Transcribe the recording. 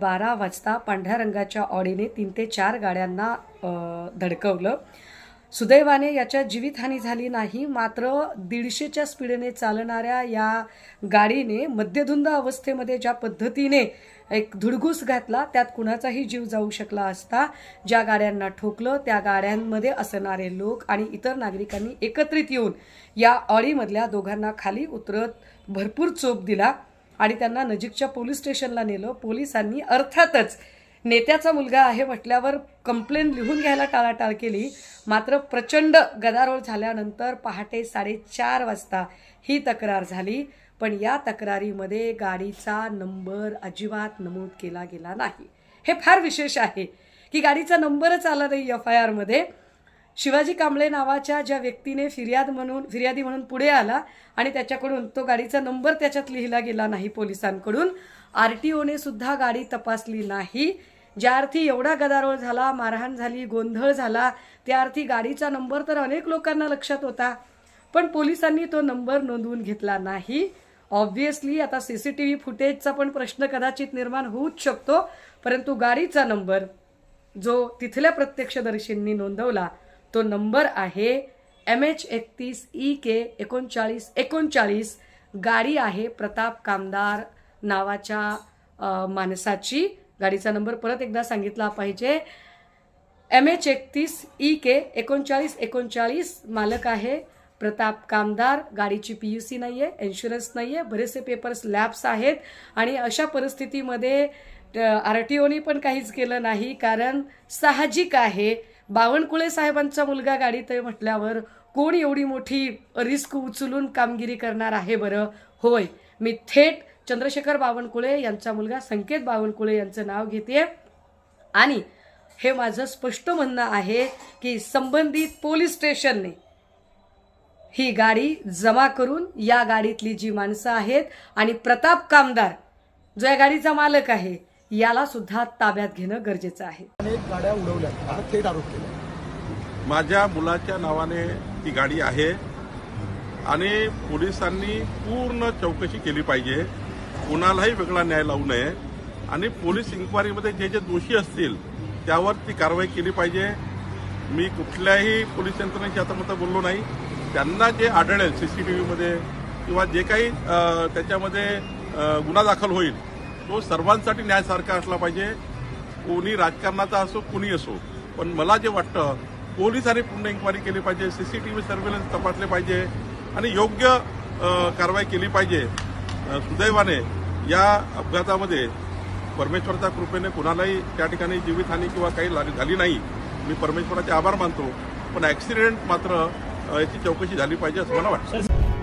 बारा वाजता पांढऱ्या रंगाच्या ऑडीने तीन ते चार गाड्यांना धडकवलं. सुदैवाने याच्यात जीवितहानी झाली नाही मात्र दीडशेच्या स्पीडने चालणाऱ्या या गाडीने मध्यधुंद अवस्थेमध्ये ज्या पद्धतीने एक धुडगूस घातला त्यात कुणाचाही जीव जाऊ शकला असता ज्या गाड्यांना ठोकलं त्या गाड्यांमध्ये असणारे लोक आणि इतर नागरिकांनी एकत्रित येऊन या ऑडीमधल्या दोघांना खाली उतरत भरपूर चोप दिला. आणि त्यांना नजीकच्या पोलीस स्टेशनला नेलं. पोलिसांनी अर्थातच नेत्याचा मुलगा आहे म्हटल्यावर कंप्लेन लिहून घ्यायला टाळाटाळ केली. मात्र प्रचंड गदारोळ झाल्यानंतर पहाटे साडेचार वाजता ही तक्रार झाली. पण या तक्रारीमध्ये गाडीचा नंबर अजिबात नमूद केला गेला नाही. हे फार विशेष आहे की गाडीचा नंबरच आला नाही एफ आय आरमध्ये. शिवाजी कांबळे नावाच्या ज्या व्यक्तीने फिर्याद म्हणून फिर्यादी म्हणून पुढे आला आणि त्याच्याकडून तो गाडीचा नंबर त्याच्यात लिहिला गेला नाही पोलिसांकडून आर टी ओने सुद्धा गाडी तपासली नाही. ज्या अर्थी एवढा गदारोळ झाला मारहाण झाली गोंधळ झाला त्या अर्थी गाडीचा नंबर तर अनेक लोकांना लक्षात होता पण पोलिसांनी तो नंबर नोंदवून घेतला नाही. ऑब्व्हियसली आता सी सी टी व्ही फुटेजचा पण प्रश्न कदाचित निर्माण होऊच शकतो परंतु गाडीचा नंबर जो तिथल्या प्रत्यक्षदर्शींनी नोंदवला तो नंबर आहे एम एच एकतीस ई के एकोणचाळीस एकोणचाळीस. गाडी आहे प्रताप कामदार नावाच्या माणसाची. गाडीचा नंबर परत एकदा सांगितला पाहिजे. एम एच एकतीस ई के एकोणचाळीस एकोणचाळीस. मालक आहे प्रताप कामदार. गाडीची पी यू सी नाही आहे इन्शुरन्स नाही आहे बरेचसे पेपर्स लॅब्स आहेत. आणि अशा परिस्थितीमध्ये आर टी ओनी पण काहीच केलं नाही. कारण साहजिक आहे बावनकुळे साहेबांचा मुलगा गाडीत आहे म्हटल्यावर कोण एवढी मोठी रिस्क उचलून कामगिरी करणार आहे बरं? होय. मी थेट चंद्रशेखर बावनकुळे यांचा मुलगा संकेत बावनकुळे यांचं नाव घेते आणि हे माझं स्पष्ट म्हणणं आहे की संबंधित पोलीस स्टेशनने ही गाडी जमा करून या गाडीतली जी माणसं आहेत आणि प्रताप कामदार जो या गाडीचा मालक आहे याला सुद्धा ताब्यात घेणं गरजेचं आहे. अनेक गाड्या उडवल्या. आता थेट आरोप केला. माझ्या मुलाच्या नावाने ती गाडी आहे आणि पोलिसांनी पूर्ण चौकशी केली पाहिजे. कुणालाही वेगळा न्याय लावू नये. आणि पोलीस इन्क्वायरीमध्ये जे जे दोषी असतील त्यावर ती कारवाई केली पाहिजे. मी कुठल्याही पोलीस यंत्रणेची आता मतं बोललो नाही. त्यांना जे आढळेल सीसीटीव्हीमध्ये किंवा जे काही त्याच्यामध्ये गुन्हा दाखल होईल तो सर्वांसाठी न्यायासारखा असला पाहिजे. कोणी राजकारणाचा असो कुणी असो. पण मला जे वाटतं पोलिसांनी पूर्ण इन्क्वायरी केली पाहिजे सीसीटीव्ही सर्व्हेलन्स तपासले पाहिजे आणि योग्य कारवाई केली पाहिजे. सुदैवाने या अपघातामध्ये परमेश्वराच्या कृपेने कुणालाही त्या ठिकाणी जीवितहानी किंवा काही लाग- झाली नाही. मी परमेश्वराचे आभार मानतो. पण ॲक्सिडेंट मात्र याची चौकशी झाली पाहिजे असं मला वाटतं.